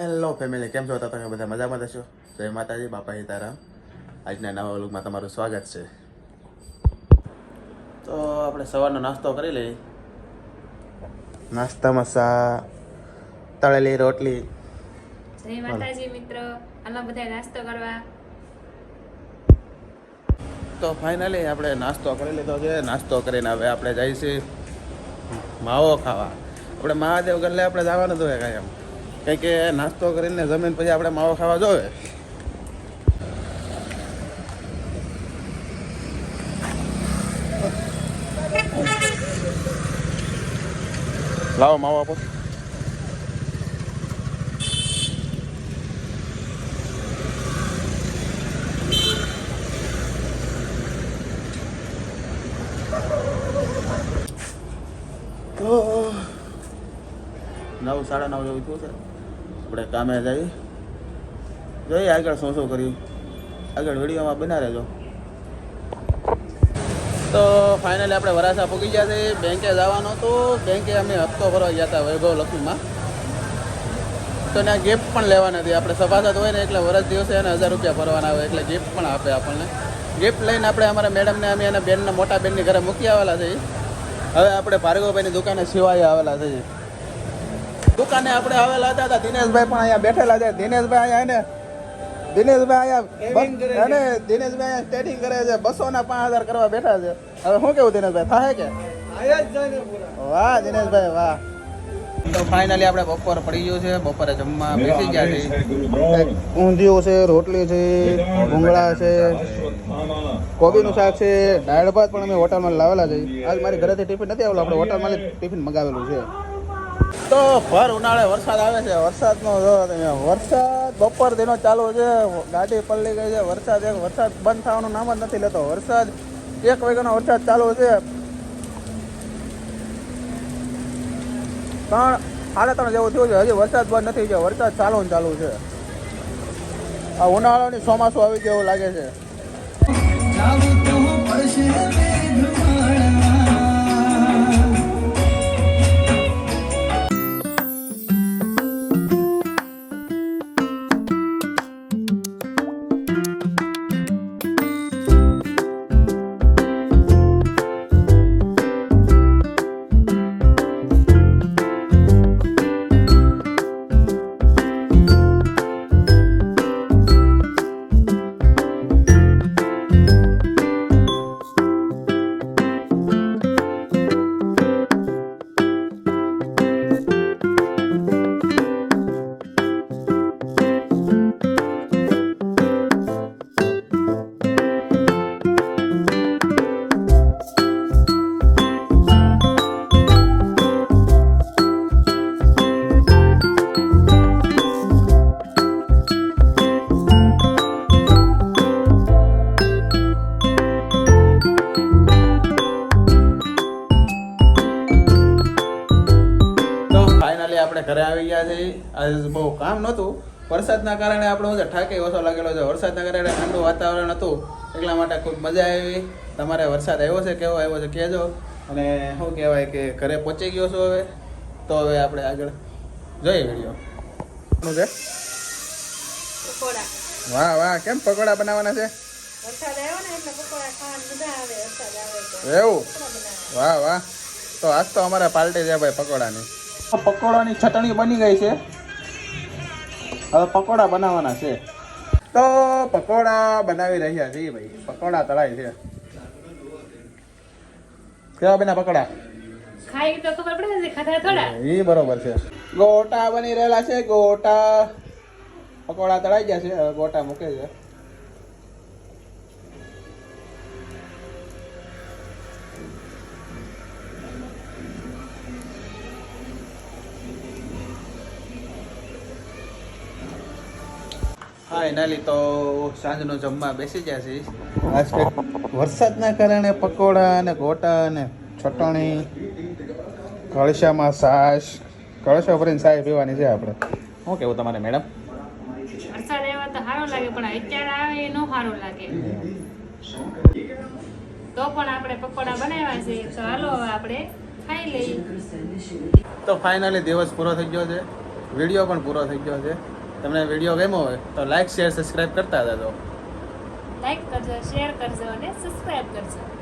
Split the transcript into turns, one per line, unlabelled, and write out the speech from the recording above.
Hello family કેમ છો? તો તમે બધા મજામાં થશો જય માતાજી બાપા હિતારામ આજના નવા વ્લોગમાં તમારું સ્વાગત છે. તો આપણે સવારનો નાસ્તો કરી લઈએ. નાસ્તામાં સા તળેલી રોટલી.
જય માતાજી મિત્ર. હાલો બધા નાસ્તો કરવા.
તો ફાઇનલી આપણે નાસ્તો કરી લીધો છે. નાસ્તો કરીને હવે આપણે જઈશું માવો ખાવા. આપણે મહાદેવ ગલ્લે આપણે જવાનું હતું કાંઈ એમ. કંઈ કે નાસ્તો કરીને જમીન પછી આપણે માવો ખાવા જોવે. લાવો માવો આપો. નવ, સાડા નવ જેવું થયું છે. આપણે કામે જઈએ. જોઈએ, આગળ શું શું કર્યું આગળ વિડીયોમાં બના રહેજો. તો ફાઇનલી આપણે વરાસા પૂગી ગયા છે. બેંકે જવાનો હતો. બેંકે અમે હપ્તો ભરવા ગયા હતા વૈભવ લક્ષ્મીમાં. તો ત્યાં ગિફ્ટ પણ લેવાની હતી. આપણે સભાસદ હોય ને એટલે વરસ દિવસે એને હજાર રૂપિયા ભરવાના હોય એટલે ગિફ્ટ પણ આપે આપણને. ગિફ્ટ લઈને આપણે અમારા મેડમને અમે એના બેનના મોટા બેનની ઘરે મૂકી આવેલા છે હવે આપણે ભાર્ગવભાઈની દુકાને સિવાય આવેલા છે દુકાને આપણે આવેલા હતા દિનેશભાઈ પણ અહીંયા બેઠેલા છે. દિનેશભાઈ અહીંયા ને દિનેશભાઈ અહીંયા અને દિનેશભાઈ અહીંયા સ્ટેટિંગ કરે છે. બસો ના પાંચ હજાર કરવા બેઠા છે. હવે શું કેવું દિનેશભાઈ? થાય કે? વાહ દિનેશભાઈ વાહ. તો ફાઇનલી આપણે બપોર પડી ગયું છે. બપોરે જમવા બેસી ગયા છે ઊંધિયું છે રોટલી છે ભૂંગળા છે કોબીનું શાક છે દાળ ભાત પણ અમે હોટલમાં લાવેલા છે. આજ મારી ઘરેથી ટિફિન નથી આવેલું આપણે હોટલમાં ટિફિન મગાવેલું છે. તો ભર ઉનાળે વરસાદ આવે છે. વરસાદનો વરસાદ બપોર દિનો ચાલુ છે. ગાડી પલળી ગઈ છે. વરસાદ એક વરસાદ બંધ થવાનું નામ જ નથી લેતો. વરસાદ એક વાગ્યાનો વરસાદ ચાલુ છે. ત્રણ સાડા ત્રણ જેવું થયું છે. હજી વરસાદ બંધ નથી થયો. વરસાદ ચાલુ ને ચાલુ છે. આ ઉનાળાની ચોમાસું આવી ગયું લાગે છે. ઘરે આવી ગયા છે. આજે બહુ કામ નહોતું. વરસાદના કારણે આપણો છે ઠાકે ઓછો લાગેલો છે. વરસાદના કારણે ઠંડુ વાતાવરણ હતું. એટલા માટે ખૂબ મજા આવી. તમારે વરસાદ આવ્યો છે? કેવો આવ્યો છે? કહેજો. અને શું કહેવાય કે ઘરે પહોંચી ગયો છો હવે. તો હવે આપણે આગળ જોઈએ વીડિયો શું છે? વાહ વાહ. કેમ પકોડા બનાવવાના છે? એવું? વાહ વાહ. તો આજ તો અમારે પાર્ટી છે ભાઈ પકોડાની. પકોડાની ચટણી બની ગઈ છે. હવે પકોડા બનાવવાના છે. તો પકોડા બનાવી રહ્યા છીએ ભાઈ. પકોડા તળાય છે. કેવા બેના પકોડા?
ખાઈ તો ખબર પડે ને ખાધા થોડા.
એ બરોબર છે. ગોટા બની રહેલા છે ગોટા. પકોડા તળાઈ ગયા છે હવે ગોટા મૂકે છે. ફાઇનલી તો સાંજનો જમવા બેસી ગયા છે આજ કંઈક વરસાદના કારણે પકોડા અને ગોટા અને ચટણી કળશામાં છાશ કળશા ભરીને ચાય પીવાની છે આપણે. શું કેવું તમારે મેડમ?
વરસાદ આવ્યો તો સારો લાગે પણ અત્યારે આવે એ નો સારો લાગે. તો પણ આપણે પકોડા બનાવ્યા છે તો હાલો આપણે ખાઈ લઈએ.
તો ફાઇનલી દિવસ પૂરો થઈ ગયો છે. વીડિયો પણ પૂરો થઈ ગયો છે. તમને વીડિયો ગમ્યો હોય તો લાઈક, શેર, સબસ્ક્રાઇબ કરતા જજો
લાઈક કરજો, શેર કરજો અને સબસ્ક્રાઇબ કરજો.